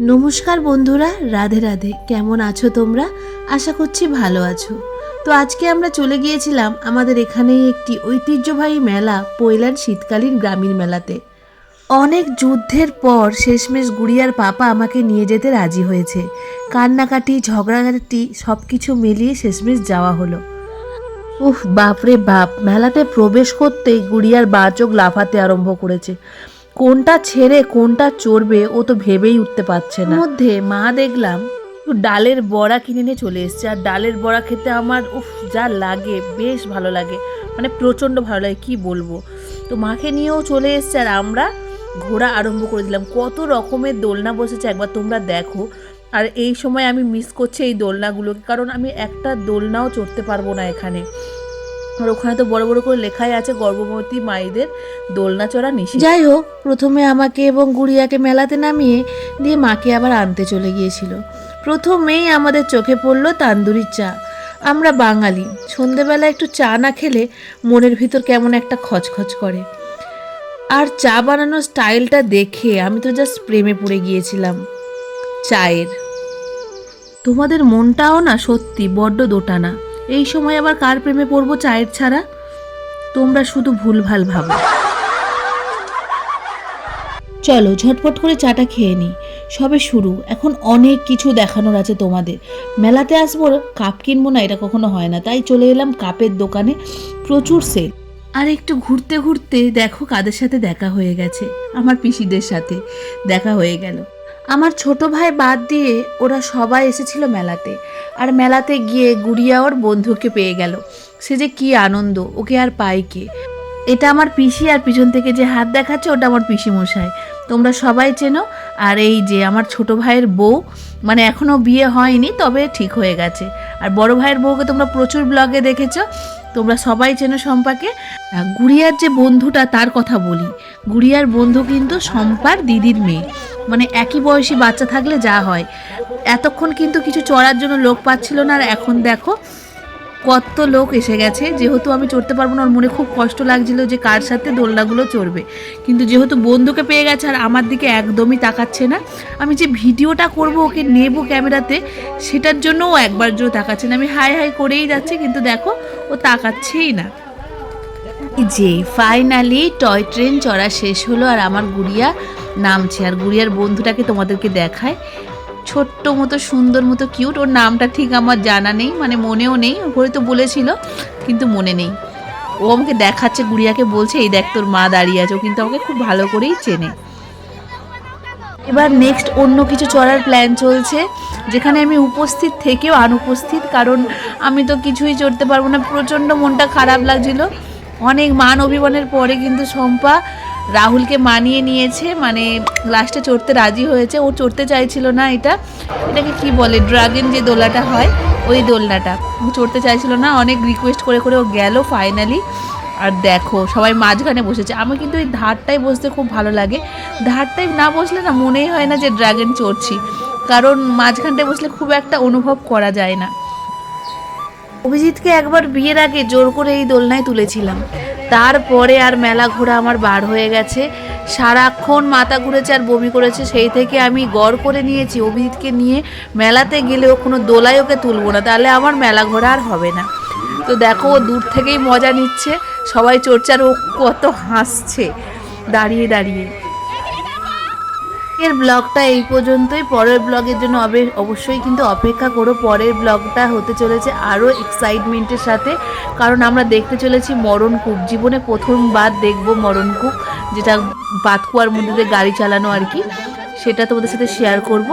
নমস্কার বন্ধুরা, রাধে রাধে। কেমন আছো তোমরা? আশা করছি ভালো আছো। তো আজকে আমরা চলে গিয়েছিলাম আমাদের এখানেই একটি ঐতিহ্যবাহী মেলা পৈলান শীতকালীন গ্রামীণ মেলাতে। অনেক যুদ্ধের পর শেষমেশ গুড়িয়ার পাপা আমাকে নিয়ে যেতে রাজি হয়েছে। কান্নাকাটি, ঝগড়াঝাটি সব কিছু মিলিয়ে শেষমেশ যাওয়া হলো। উফ, বাপরে বাপ, মেলাতে প্রবেশ করতেই গুড়িয়ার বা চোখ লাফাতে আরম্ভ করেছে। কোনটা ছেড়ে কোনটা চড়বে ও তো ভেবেই উঠতে পারছে না। মধ্যে মা দেখলাম ডালের বড়া কিনে নিয়ে চলে এসছে। আর ডালের বড়া খেতে আমার, উফ, যা লাগে, বেশ ভালো লাগে। মানে প্রচণ্ড ভালো লাগে, কি বলব। তো মাকে নিয়েও চলে এসছে আর আমরা ঘোরা আরম্ভ করে দিলাম। কত রকমের দোলনা বসেছে, একবার তোমরা দেখো। আর এই সময় আমি মিস করছি এই দোলনাগুলোকে, কারণ আমি একটা দোলনাও চড়তে পারব না এখানে। আর ওখানে তো বড় বড় করে লেখাই আছে গর্ভবতী মায়েদের দোলনা চড়া নিষেধ। যাই হোক, প্রথমে আমাকে এবং গুড়িয়াকে মেলাতে নামিয়ে দিয়ে মাকে আবার আনতে চলে গিয়েছিল। প্রথমেই আমাদের চোখে পড়ল তান্দুরির চা। আমরা বাঙালি সন্ধেবেলা একটু চা না খেলে মনের ভিতর কেমন একটা খচখচ করে। আর চা বানানোর স্টাইলটা দেখে আমি তো জাস্ট প্রেমে পড়ে গিয়েছিলাম। চায়ের। তোমাদের মনটাও না সত্যি বড্ড দোটানা। এই সময় আবার কার প্রেমে পড়ব চায়ের ছাড়া? তোমরা শুধু ভুলভাল ভাবো। চলো ঝটপট করে চাটা খেয়ে নিই। সবে শুরু এখন অনেক কিছু দেখানোর আছে তোমাদের। মেলাতে আসব কাপ কিনবো না এটা কখনো হয় না। তাই চলে এলাম কাপের দোকানে। প্রচুর সেল আর একটু ঘুরতে ঘুরতে দেখো কাদের সাথে দেখা হয়ে গেছে। আমার পিসিদের সাথে দেখা হয়ে গেল। আমার ছোট ভাই বাদ দিয়ে ওরা সবাই এসেছিল মেলাতে। আর মেলাতে গিয়ে গুড়িয়া ওর বন্ধুকে পেয়ে গেল। সে যে কি আনন্দ ওকে আর পাই কে? এটা আমার পিসি আর পিছন থেকে যে হাত দেখাচ্ছে ওটা আমার পিসি মশাই তোমরা সবাই চেনো আর এই যে আমার ছোট ভাইয়ের বউ মানে এখনও বিয়ে হয়নি তবে ঠিক হয়ে গেছে। আর বড় ভাইয়ের বউকে তোমরা প্রচুর ব্লগে দেখেছ তোমরা সবাই চেনো শম্পাকে। আহ, গুড়িয়ার যে বন্ধুটা তার কথা বলি। গুড়িয়ার বন্ধু কিন্তু শম্পার দিদির মেয়ে। মানে একই বয়সী বাচ্চা থাকলে যা হয়। এতক্ষণ কিন্তু কিছু চড়ার জন্য লোক পাচ্ছিল না, আর এখন দেখো কত লোক এসে গেছে। যেহেতু আমি চড়তে পারব না, ওর মনে খুব কষ্ট লাগছিল যে কার সাথে দোলনাগুলো চড়বে। কিন্তু যেহেতু বন্ধুকে পেয়ে গেছে আর আমার দিকে একদমই তাকাচ্ছে না, আমি যে ভিডিওটা করব, ওকে নেব ক্যামেরাতে, সেটার জন্য ও একবার জন্য তাকাচ্ছে না। আমি হাই হাই করেই যাচ্ছি, কিন্তু দেখো ও তাকাচ্ছেই না। যে ফাইনালি টয় ট্রেন চড়া শেষ হলো আর আমার গুড়িয়া নামছে। আর গুড়িয়ার বন্ধুটাকে তোমাদেরকে দেখায়। ছোট্ট মতো, সুন্দর মতো কিউট ওর নামটা ঠিক আমার জানা নেই মানে মনেও নেই, ওপরে তো বলেছিল, কিন্তু মনে নেই। ও আমাকে দেখাচ্ছে, গুড়িয়াকে বলছে, এই দেখ তোর মা দাঁড়িয়ে আছে। ও কিন্তু আমাকে খুব ভালো করেই চেনে। এবার নেক্সট অন্য কিছু চড়ার প্ল্যান চলছে, যেখানে আমি উপস্থিত থেকেও অনুপস্থিত কারণ আমি তো কিছুই চড়তে পারব না। প্রচণ্ড মনটা খারাপ লাগছিল। অনেক মান অভিমানের পরে কিন্তু শম্পা রাহুলকে মানিয়ে নিয়েছে মানে লাস্টে চড়তে রাজি হয়েছে। ও চড়তে চাইছিল না এটা। এটাকে কি বলে? ড্রাগন যে দোলাটা হয়, ওই দোলনাটা। ও চড়তে চাইছিল না, অনেক রিকোয়েস্ট করে করে ও গেল ফাইনালি আর দেখো, সবাই মাঝখানে বসেছে। আমি কিন্তু ওই ধারটায় বসতে খুব ভালো লাগে। ধারটায় না বসলে না মনেই হয় না যে ড্রাগন চড়ছি। কারণ মাঝখানটায় বসলে খুব একটা অনুভব করা যায় না। অভিজিৎকে একবার বিয়ের আগে জোর করে এই দোলনায় তুলেছিলাম। তারপরে আর মেলা ঘোরা আমার বার হয়ে গেছে। সারাক্ষণ মাথা ঘুরেছে আর বমি করেছে। সেই থেকে আমি গড় করে নিয়েছি অভিজিৎকে নিয়ে। মেলাতে গেলেও কোনো দোলায় ওকে তুলবো না। তাহলে আমার মেলা ঘোরা আর হবে না। তো দেখো, ও দূর থেকেই মজা নিচ্ছে। সবাই আর ও কত হাসছে। দাঁড়িয়ে দাঁড়িয়ে। এর ব্লগটা এই পর্যন্তই। পরের ব্লগের জন্য অবশ্যই কিন্তু অপেক্ষা করো। পরের ব্লগটা হতে চলেছে আরও এক্সাইটমেন্টের সাথে। কারণ আমরা দেখতে চলেছি মরণকূপ জীবনে প্রথমবার দেখব মরণকূপ যেটা বাতকুয়ার মধ্যে গাড়ি চালানো আর কি। সেটা তোমাদের সাথে শেয়ার করব।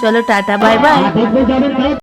চলো টাটা বাই বাই